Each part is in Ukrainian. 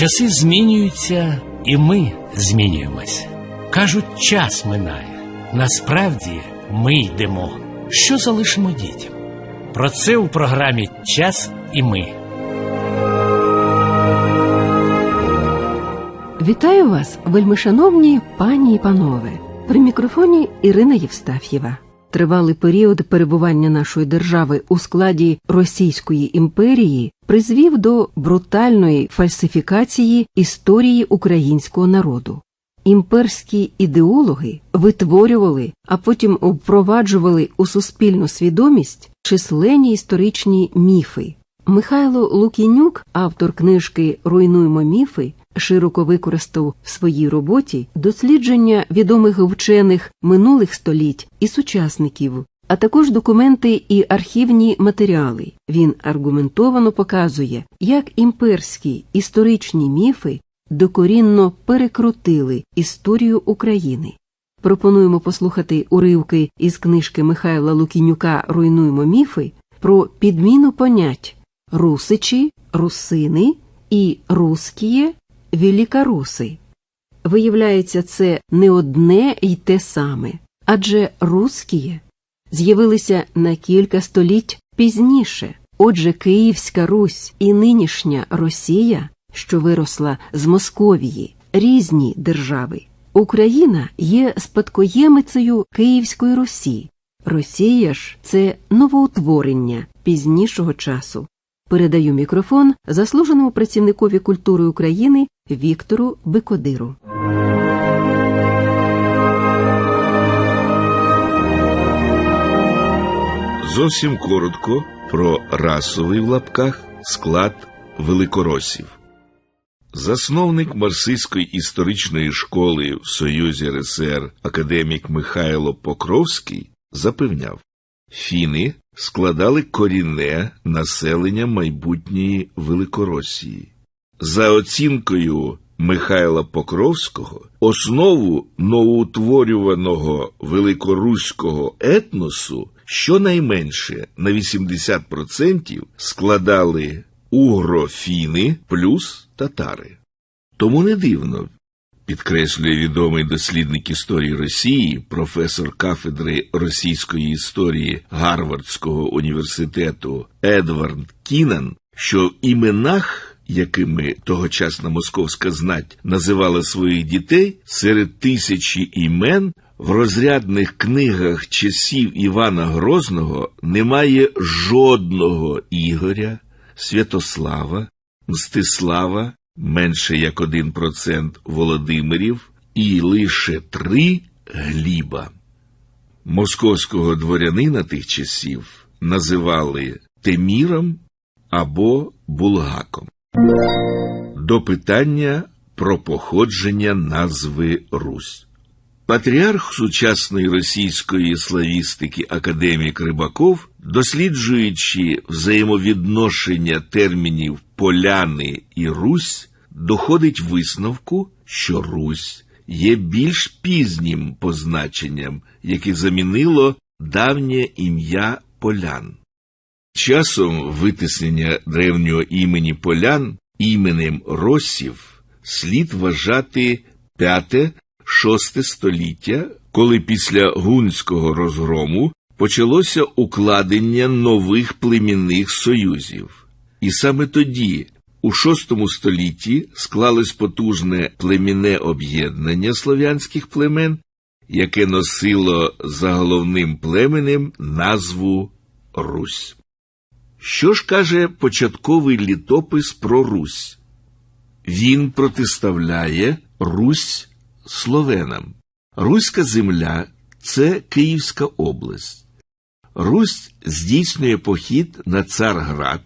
Часи змінюються, і ми змінюємось. Кажуть, час минає. Насправді ми йдемо. Що залишимо дітям? Про це у програмі Час і ми. Вітаю вас, вельмишановні пані і панове. При мікрофоні Ірина Євстаф'єва. Тривалий період перебування нашої держави у складі Російської імперії призвів до брутальної фальсифікації історії українського народу. Імперські ідеологи витворювали, а потім впроваджували у суспільну свідомість численні історичні міфи. Михайло Лукінюк, автор книжки Руйнуймо міфи, широко використав в своїй роботі дослідження відомих вчених минулих століть і сучасників, а також документи і архівні матеріали. Він аргументовано показує, як імперські історичні міфи докорінно перекрутили історію України. Пропонуємо послухати уривки із книжки Михайла Лукінюка Руйнуймо міфи про підміну понять русичі, русини і рускіє великоруси. Виявляється, це не одне й те саме, адже рускіє з'явилися на кілька століть пізніше. Отже, Київська Русь і нинішня Росія, що виросла з Московії, різні держави. Україна є спадкоємицею Київської Русі. Росія ж це новоутворення пізнішого часу. Передаю мікрофон заслуженому працівникові культури України Віктору Бикодиру. Зовсім коротко про расовий в лапках склад великоросів. Засновник марсистської історичної школи в Союзі РСР академік Михайло Покровський запевняв, фіни складали корінне населення майбутньої Великоросії. За оцінкою Михайла Покровського, основу новоутворюваного великоруського етносу щонайменше на 80% складали угрофіни плюс татари. Тому не дивно, підкреслює відомий дослідник історії Росії, професор кафедри російської історії Гарвардського університету Едвард Кінан, що в іменах, якими тогочасна московська знать називала своїх дітей, серед тисячі імен в розрядних книгах часів Івана Грозного немає жодного Ігоря, Святослава, Мстислава, менше як 1% Володимирів і лише три Гліба. Московського дворянина тих часів називали Теміром або Булгаком. До питання про походження назви Русь. Патріарх сучасної російської славістики академік Рибаков, досліджуючи взаємовідношення термінів поляни і Русь, доходить висновку, що Русь є більш пізнім позначенням, яке замінило давнє ім'я полян. Часом витиснення древнього імені полян іменем Росів слід вважати п'яте шосте століття, коли після гунського розгрому почалося укладення нових племінних союзів. І саме тоді, у VI столітті, склалось потужне племінне об'єднання слов'янських племен, яке носило за головним племенем назву Русь. Що ж каже початковий літопис про Русь? Він протиставляє Русь словенам. Руська земля це Київська область. Русь здійснює похід на Царград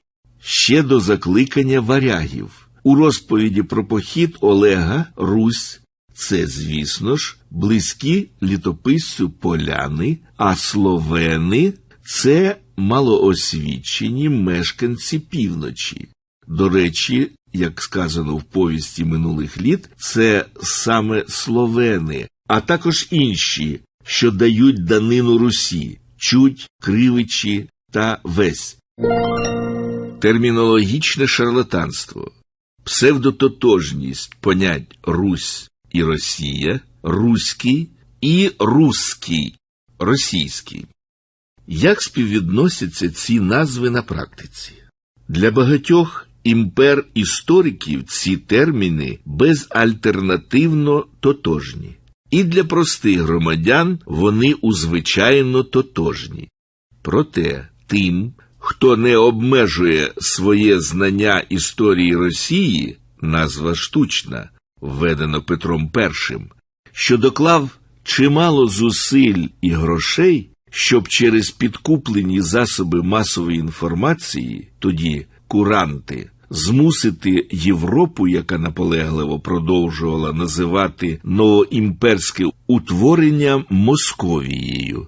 ще до закликання варягів. У розповіді про похід Олега Русь це, звісно ж, близькі літописцю поляни, а словени це малоосвічені мешканці півночі. До речі, як сказано в повісті минулих літ, це саме словени, а також інші, що дають данину Русі, чуть, кривичі та весь. Термінологічне шарлатанство. псевдототожність понять Русь і Росія, руський і русський, російський. Як співвідносяться ці назви на практиці? Для багатьох імпер істориків ці терміни безальтернативно тотожні, і для простих громадян вони узвичайно тотожні. Проте тим, хто не обмежує своє знання історії Росії, назва штучна, введено Петром І, що доклав чимало зусиль і грошей, щоб через підкуплені засоби масової інформації, тоді куранти, змусити Європу, яка наполегливо продовжувала називати новоімперське утворення Московією.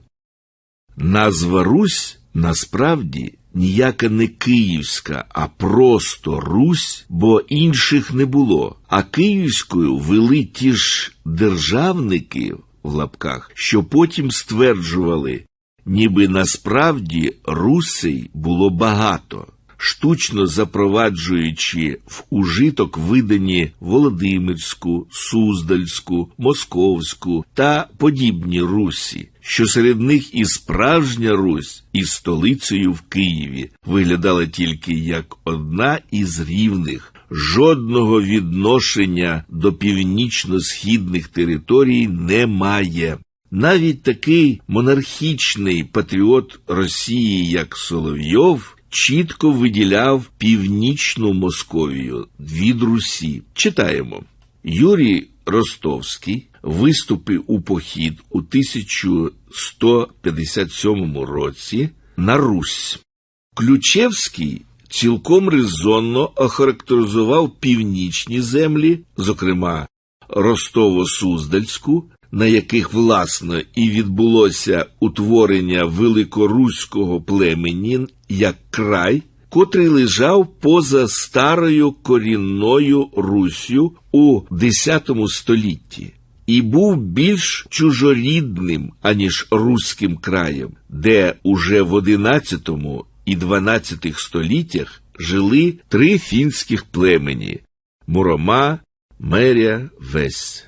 Назва Русь насправді ніяка не київська, а просто Русь, бо інших не було. А київською вели ті ж державники в лапках, що потім стверджували, ніби насправді русей було багато. Штучно запроваджуючи в ужиток видані Володимирську, Суздальську, Московську та подібні Русі, що серед них і справжня Русь із столицею в Києві виглядала тільки як одна із рівних, жодного відношення до північно-східних територій немає. Навіть такий монархічний патріот Росії, як Соловйов, чітко виділяв північну Московію від Русі. Читаємо. Юрій Ростовський виступив у похід у 1157 році на Русь. Ключевський цілком резонно охарактеризував північні землі, зокрема Ростово-Суздальську, на яких власне і відбулося утворення великоруського племені як край, котрий лежав поза старою корінною Руссю у X столітті. І був більш чужорідним, аніж руським краєм, де уже в XI і XII століттях жили три фінських племені Мурома, Меря, Весь.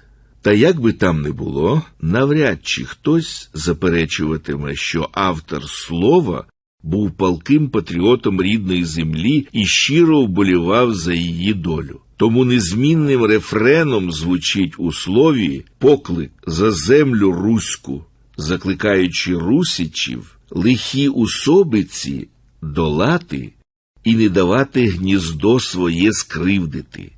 Та як би там не було, навряд чи хтось заперечуватиме, що автор слова був палким патріотом рідної землі і щиро вболівав за її долю. Тому незмінним рефреном звучить у слові поклик за землю руську, закликаючи русичів лихі усобиці долати і не давати гніздо своє скривдити.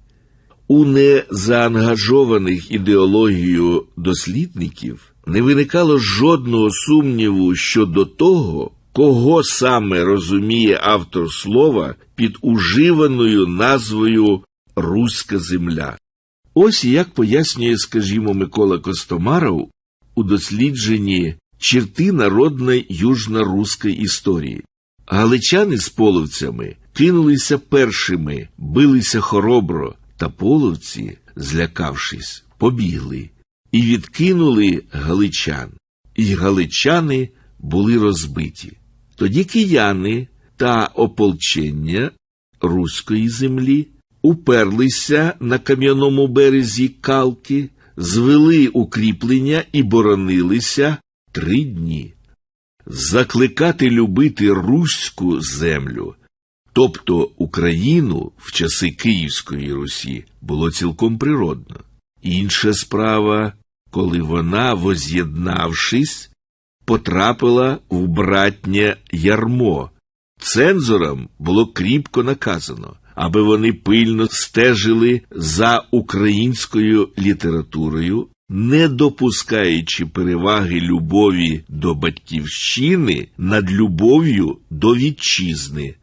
У незаангажованих ідеологією дослідників не виникало жодного сумніву щодо того, кого саме розуміє автор слова під уживаною назвою Руська земля. Ось як пояснює, скажімо, Микола Костомаров у дослідженні черти народної южно-руської історії. Галичани з половцями кинулися першими, билися хоробро, та половці, злякавшись, побігли і відкинули галичан, і галичани були розбиті. Тоді кияни та ополчення руської землі уперлися на кам'яному березі калки, звели укріплення і боронилися три дні. Закликати любити руську землю тобто Україну в часи Київської Русі було цілком природно. Інша справа, коли вона, воз'єднавшись, потрапила в братнє ярмо. Цензорам було кріпко наказано, аби вони пильно стежили за українською літературою, не допускаючи переваги любові до батьківщини над любов'ю до вітчизни.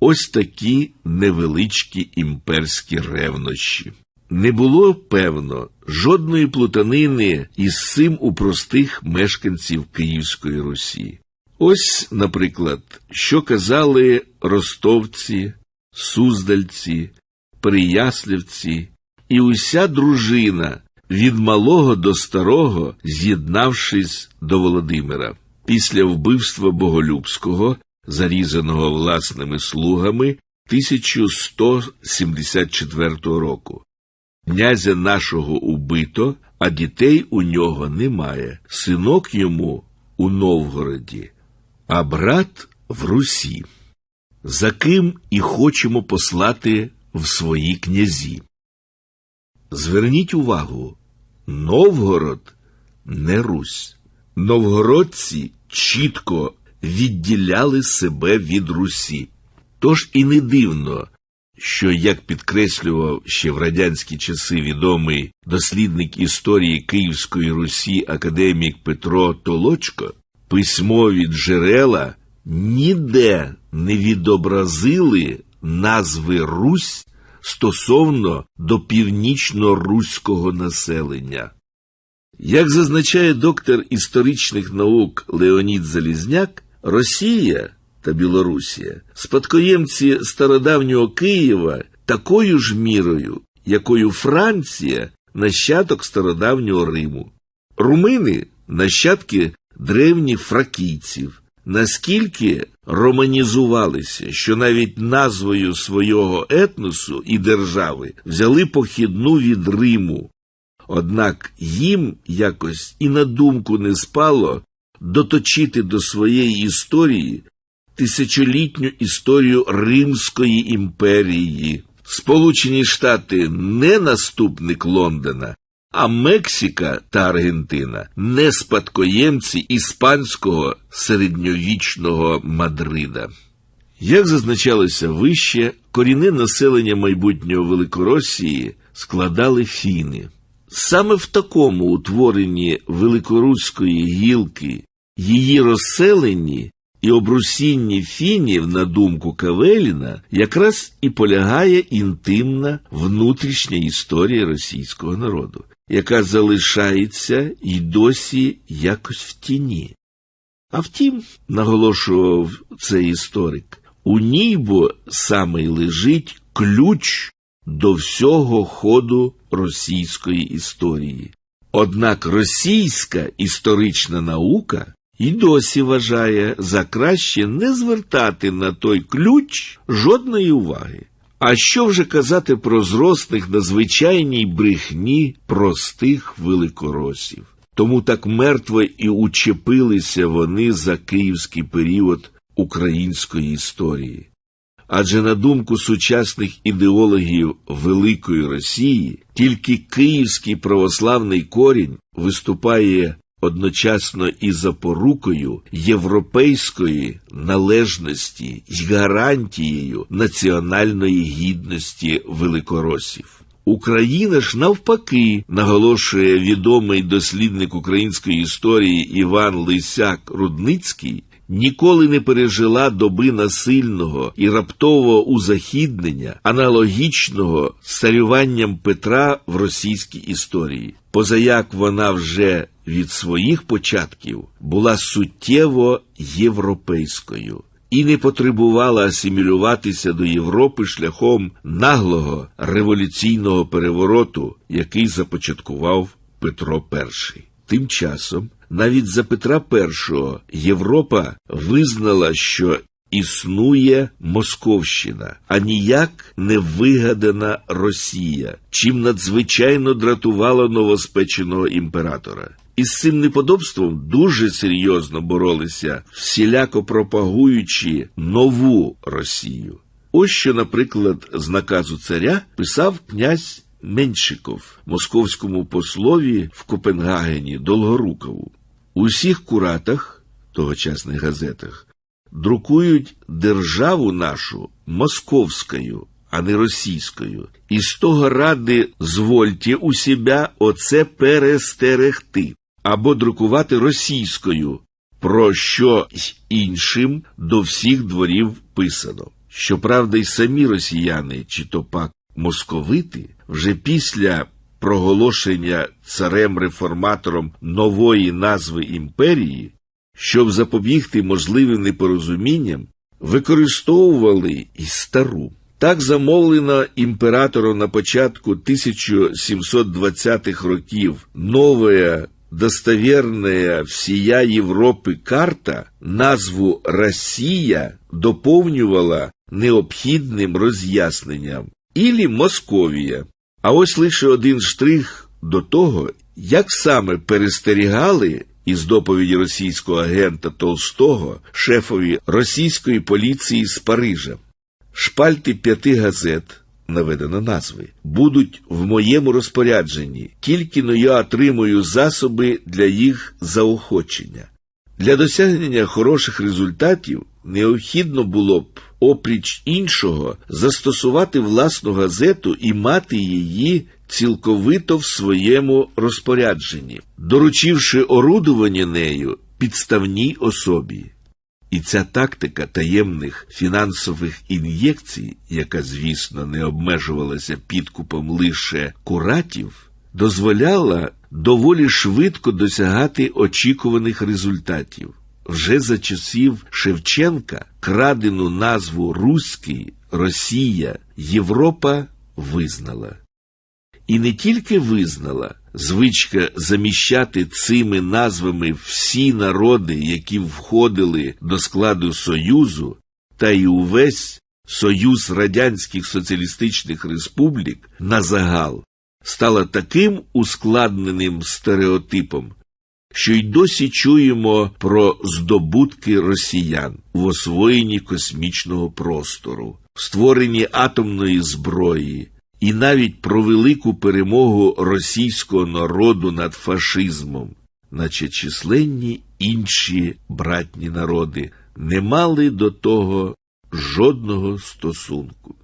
Ось такі невеличкі імперські ревнощі. Не було, певно, жодної плутанини із цим у простих мешканців Київської Русі. Ось, наприклад, що казали ростовці, суздальці, переяслівці і уся дружина від малого до старого, з'єднавшись до Володимира. Після вбивства Боголюбського зарізаного власними слугами, 1174 року. Князя нашого убито, а дітей у нього немає. Синок йому у Новгороді, а брат в Русі. За ким і хочемо послати в свої князі. Зверніть увагу, Новгород не Русь. Новгородці чітко відділяли себе від Русі. Тож і не дивно, що, як підкреслював ще в радянські часи відомий дослідник історії Київської Русі академік Петро Толочко, письмові джерела ніде не відобразили назви Русь стосовно до північно-руського населення. Як зазначає доктор історичних наук Леонід Залізняк, Росія та Білорусія спадкоємці стародавнього Києва такою ж мірою, якою Франція нащадок стародавнього Риму. Румини нащадки древніх фракійців, наскільки романізувалися, що навіть назвою свого етносу і держави взяли похідну від Риму. Однак їм якось і на думку не спало доточити до своєї історії тисячолітню історію Римської імперії. Сполучені Штати не наступник Лондона, а Мексика та Аргентина не спадкоємці іспанського середньовічного Мадрида. Як зазначалося вище, корінне населення майбутнього Великоросії складали фіни. Саме в такому утворенні великоруської гілки її розселенні і обрусінні фінів, на думку Кавеліна, якраз і полягає інтимна внутрішня історія російського народу, яка залишається й досі якось в тіні. А втім, наголошував цей історик, у ній бо саме й лежить ключ до всього ходу російської історії. Однак російська історична наука і досі вважає за краще не звертати на той ключ жодної уваги. А що вже казати про зросних на звичайній брехні простих великоросів? Тому так мертво і учепилися вони за київський період української історії. Адже на думку сучасних ідеологів Великої Росії, тільки київський православний корінь виступає одночасно і запорукою європейської належності й гарантією національної гідності великоросів. Україна ж навпаки, наголошує відомий дослідник української історії Іван Лисяк Рудницький, ніколи не пережила доби насильного і раптового узахіднення, аналогічного з царюванням Петра в російській історії. Позаяк вона вже від своїх початків була суттєво європейською і не потребувала асимілюватися до Європи шляхом наглого революційного перевороту, який започаткував Петро І. Тим часом навіть за Петра І Європа визнала, що існує Московщина, а ніяк не вигадана Росія, чим надзвичайно дратувало новоспеченого імператора. Із цим неподобством дуже серйозно боролися, всіляко пропагуючи нову Росію. Ось що, наприклад, з наказу царя писав князь Меншиков московському послові в Копенгагені Долгорукову. У всіх куратах, тогочасних газетах, друкують державу нашу московською, а не російською. І з того ради звольте у себе оце перестерегти або друкувати російською, про що іншим до всіх дворів писано. Щоправда, й самі росіяни, чи то пак московити, вже після проголошення царем-реформатором нової назви імперії, щоб запобігти можливим непорозумінням, використовували й стару. Так замовлена імператором на початку 1720-х років новая достоверная всія Європи карта назву Росія доповнювала необхідним роз'ясненням, ілі Московія. А ось лише один штрих до того, як саме перестерігали із доповіді російського агента Толстого шефові російської поліції з Парижа. Шпальти п'яти газет, наведено назви, будуть в моєму розпорядженні, тільки но я отримую засоби для їх заохочення. Для досягнення хороших результатів необхідно було б, опріч іншого, застосувати власну газету і мати її цілковито в своєму розпорядженні, доручивши орудування нею підставній особі. І ця тактика таємних фінансових ін'єкцій, яка, звісно, не обмежувалася підкупом лише куратів, дозволяла доволі швидко досягати очікуваних результатів. Вже за часів Шевченка крадену назву Руський, Росія, Європа визнала. І не тільки визнала, звичка заміщати цими назвами всі народи, які входили до складу Союзу, та й увесь Союз Радянських Соціалістичних Республік на загал, стала таким ускладненим стереотипом, що й досі чуємо про здобутки росіян в освоєнні космічного простору, створенні атомної зброї, і навіть про велику перемогу російського народу над фашизмом, наче численні інші братні народи не мали до того жодного стосунку.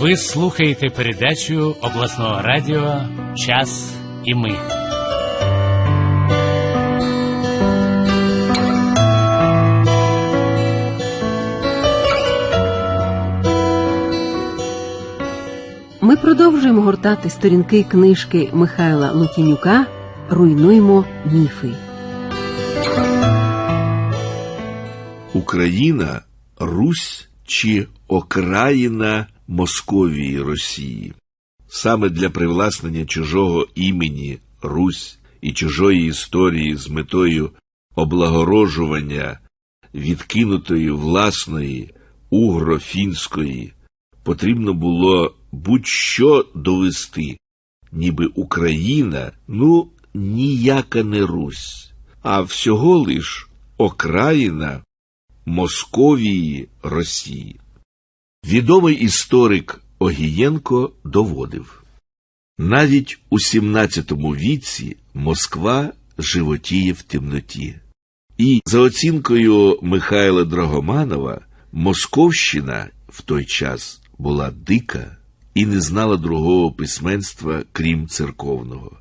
Ви слухаєте передачу обласного радіо Час і ми. Ми продовжуємо гортати сторінки книжки Михайла Лукінюка Руйнуємо міфи. Україна, Русь чи окраїна Московії Росії. Саме для привласнення чужого імені Русь і чужої історії з метою облагорожування відкинутої власної угро-фінської потрібно було будь-що довести, ніби Україна, ну, ніяка не Русь, а всього лиш окраїна Московії Росії. Відомий історик Огієнко доводив, навіть у XVII віці Москва животіє в темноті. І за оцінкою Михайла Драгоманова, Московщина в той час була дика і не знала другого письменства, крім церковного.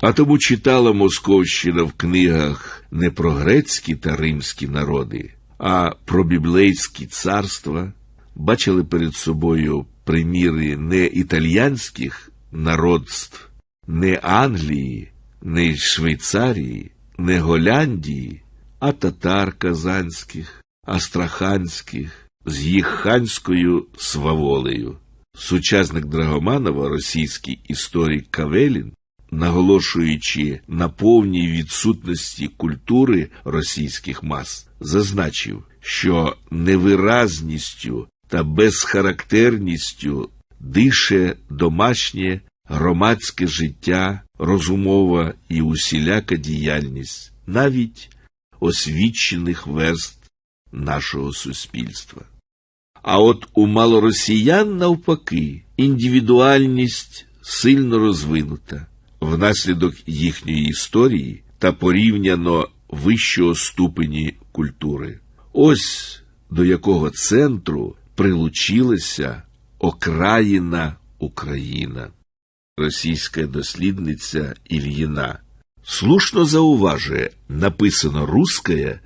А тому читала Московщина в книгах не про грецькі та римські народи, а про біблейські царства, бачили перед собою приміри не італьянських народств, не Англії, не Швейцарії, не Голляндії, а татар казанських, астраханських, з їх ханською сваволею. Сучасник Драгоманова, російський історик Кавелін, наголошуючи на повній відсутності культури російських мас, зазначив, що невиразністю та безхарактерністю дише домашнє громадське життя, розумова і усіляка діяльність, навіть освічених верст нашого суспільства. А от у малоросіян, навпаки, індивідуальність сильно розвинута внаслідок їхньої історії та порівняно вищого ступені культури. Ось до якого центру прилучилася окраїна Україна. Російська дослідниця Ільїна слушно зауважує, написано «русская»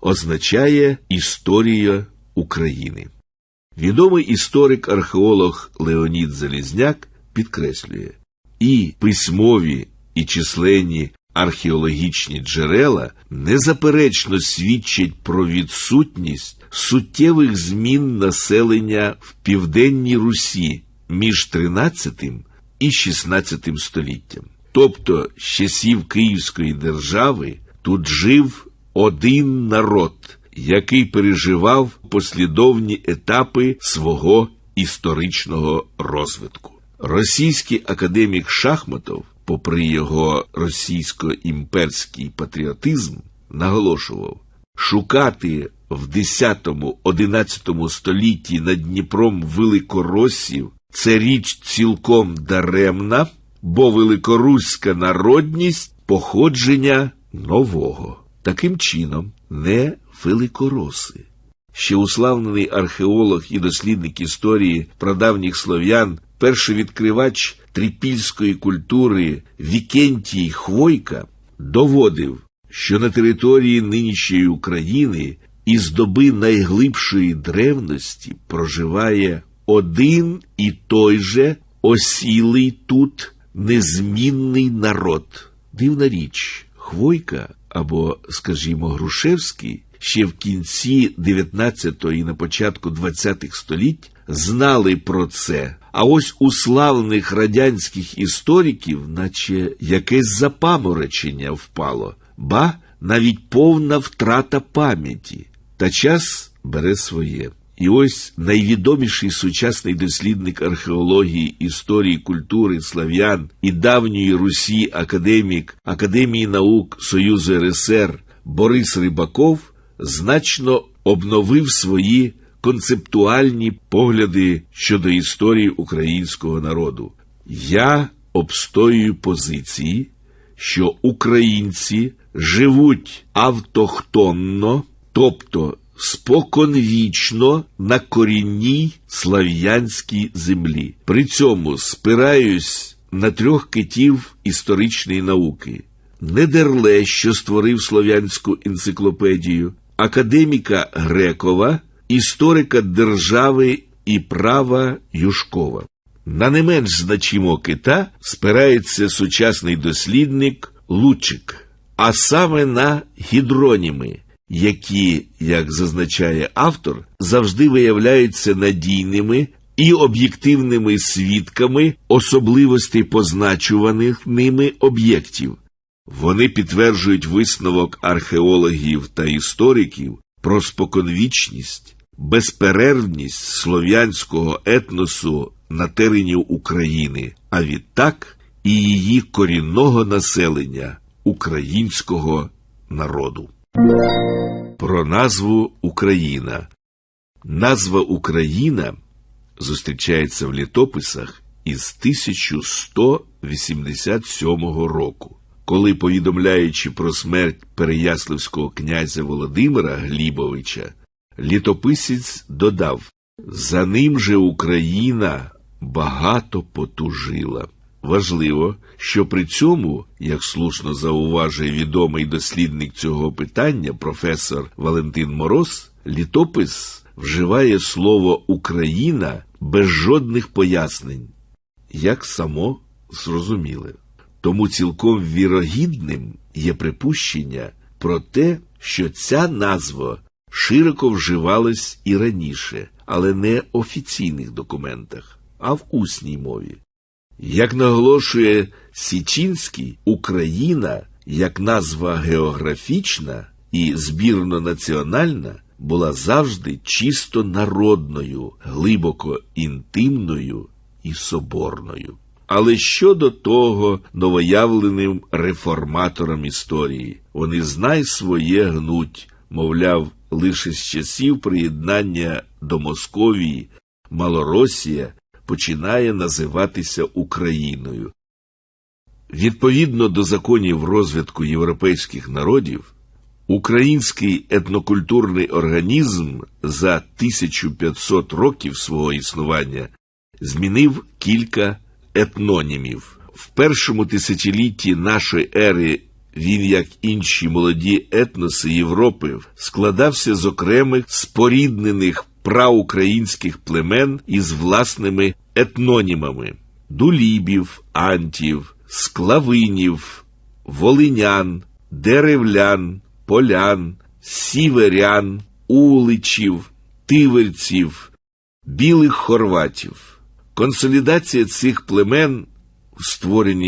означає «історія України». Відомий історик-археолог Леонід Залізняк підкреслює, і письмові, і численні археологічні джерела незаперечно свідчать про відсутність суттєвих змін населення в південній Русі між 13 і 16 століттям. Тобто з часів Київської держави тут жив один народ, який переживав послідовні етапи свого історичного розвитку. Російський академік Шахматов, попри його російсько-імперський патріотизм, наголошував, шукати в 10-11 столітті над Дніпром великоросів це річ цілком даремна, бо великоруська народність походження нового. Таким чином, не великороси. Ще уславлений археолог і дослідник історії прадавніх слов'ян, перший відкривач трипільської культури Вікентій Хвойка доводив, що на території нинішньої України із доби найглибшої древності проживає один і той же осілий тут незмінний народ. Дивна річ, Хвойка або, скажімо, Грушевський ще в кінці 19-го і на початку 20-х століть знали про це. А ось у славних радянських істориків, наче якесь запаморочення впало, ба навіть повна втрата пам'яті. Та час бере своє. І ось найвідоміший сучасний дослідник археології, історії культури слав'ян і давньої Русі академік Академії наук Союзу РСР Борис Рибаков значно обновив свої концептуальні погляди щодо історії українського народу. Я обстоюю позиції, що українці живуть автохтонно, тобто споконвічно на корінній слав'янській землі. При цьому спираюсь на трьох китів історичної науки. Недерле, що створив слов'янську енциклопедію, академіка Грекова, історика держави і права Юшкова. На не менш значимо кита спирається сучасний дослідник Лучик, а саме на гідроніми, які, як зазначає автор, завжди виявляються надійними і об'єктивними свідками особливостей позначуваних ними об'єктів. Вони підтверджують висновок археологів та істориків про споконвічність, безперервність слов'янського етносу на терені України, а відтак і її корінного населення українського народу. Про назву Україна. Назва Україна зустрічається в літописах із 1187 року, коли, повідомляючи про смерть переяславського князя Володимира Глібовича, літописець додав За ним же Україна багато потужила. Важливо, що при цьому, як слушно зауважує відомий дослідник цього питання, професор Валентин Мороз, літопис вживає слово Україна без жодних пояснень, як само зрозуміле. Тому цілком вірогідним є припущення про те, що ця назва широко вживалась і раніше, але не в офіційних документах, а в усній мові. Як наголошує Січинський, Україна як назва географічна і збірно-національна була завжди чисто народною, глибоко інтимною і соборною. Але щодо того новоявленим реформаторам історії, вони знай своє гнуть, мовляв, лише з часів приєднання до Московії Малоросія починає називатися Україною. Відповідно до законів розвитку європейських народів, український етнокультурний організм за 1500 років свого існування змінив кілька етнонімів. В першому тисячолітті нашої ери він, як інші молоді етноси Європи, складався з окремих споріднених праукраїнських племен із власними етнонімами дулібів, антів, склавинів, волинян, деревлян, полян, сіверян, уличів, тиверців, білих хорватів. Консолідація цих племен в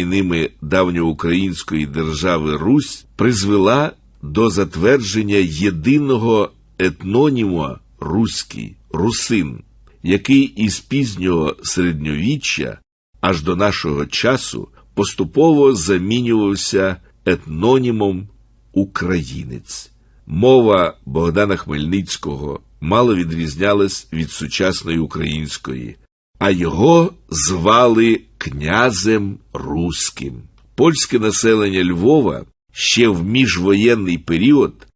ними давньоукраїнської держави Русь призвела до затвердження єдиного етноніма руський русин, який із пізнього середньовіччя аж до нашого часу поступово замінювався етнонімом українець. Мова Богдана Хмельницького мало відрізнялась від сучасної української, а його звали князем Руським. Польське населення Львова ще в міжвоєнний період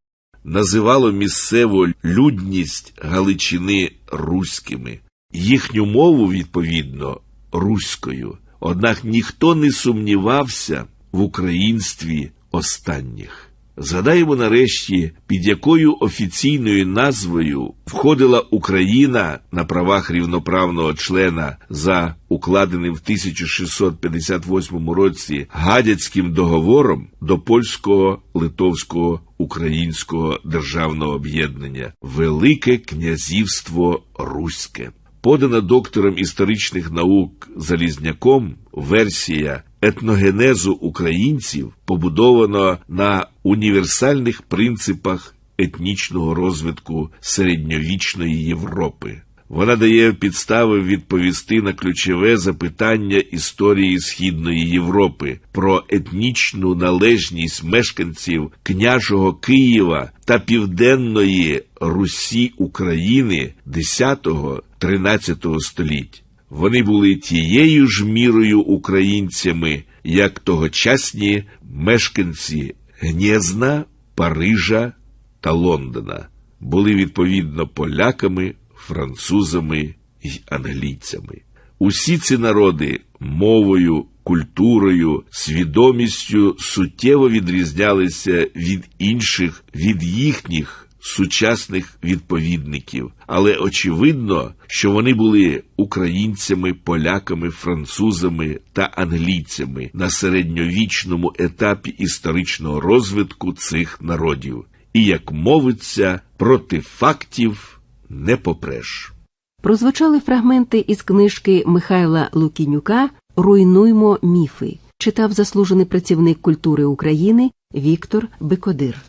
називало місцеву людність Галичини руськими, їхню мову, відповідно, руською. Однак ніхто не сумнівався в українстві останніх. Згадаємо нарешті, під якою офіційною назвою входила Україна на правах рівноправного члена за укладеним в 1658 році гадяцьким договором до польського, литовського, українського державного об'єднання Велике Князівство Руське. Подана доктором історичних наук Залізняком версія етногенезу українців побудовано на універсальних принципах етнічного розвитку середньовічної Європи. Вона дає підстави відповісти на ключове запитання історії Східної Європи про етнічну належність мешканців княжого Києва та Південної Русі України 10-13 століть. Вони були тією ж мірою українцями, як тогочасні мешканці Гнєзна, Парижа та Лондона, були відповідно поляками, французами й англійцями. Усі ці народи мовою, культурою, свідомістю суттєво відрізнялися від інших, від їхніх сучасних відповідників, але очевидно, що вони були українцями, поляками, французами та англійцями на середньовічному етапі історичного розвитку цих народів. І, як мовиться, проти фактів не попреш. Прозвучали фрагменти із книжки Михайла Лукінюка Руйнуймо міфи. Читав заслужений працівник культури України Віктор Бекодир.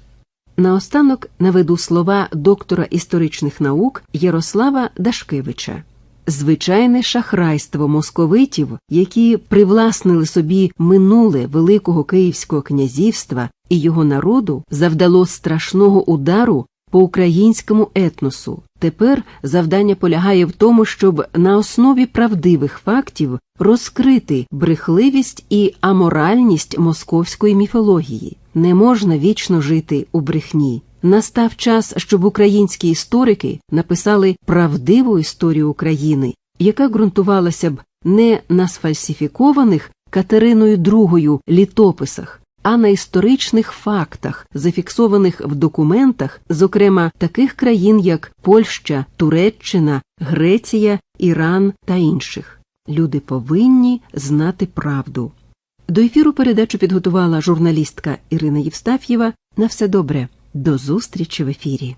Наостанок наведу слова доктора історичних наук Ярослава Дашкевича. Звичайне шахрайство московитів, які привласнили собі минуле Великого Київського князівства і його народу, завдало страшного удару по українському етносу. Тепер завдання полягає в тому, щоб на основі правдивих фактів розкрити брехливість і аморальність московської міфології. Не можна вічно жити у брехні. Настав час, щоб українські історики написали правдиву історію України, яка ґрунтувалася б не на сфальсифікованих Катериною II літописах, а на історичних фактах, зафіксованих в документах, зокрема таких країн, як Польща, Туреччина, Греція, Іран та інших. Люди повинні знати правду. До ефіру передачу підготувала журналістка Ірина Євстаф'єва. На все добре. До зустрічі в ефірі.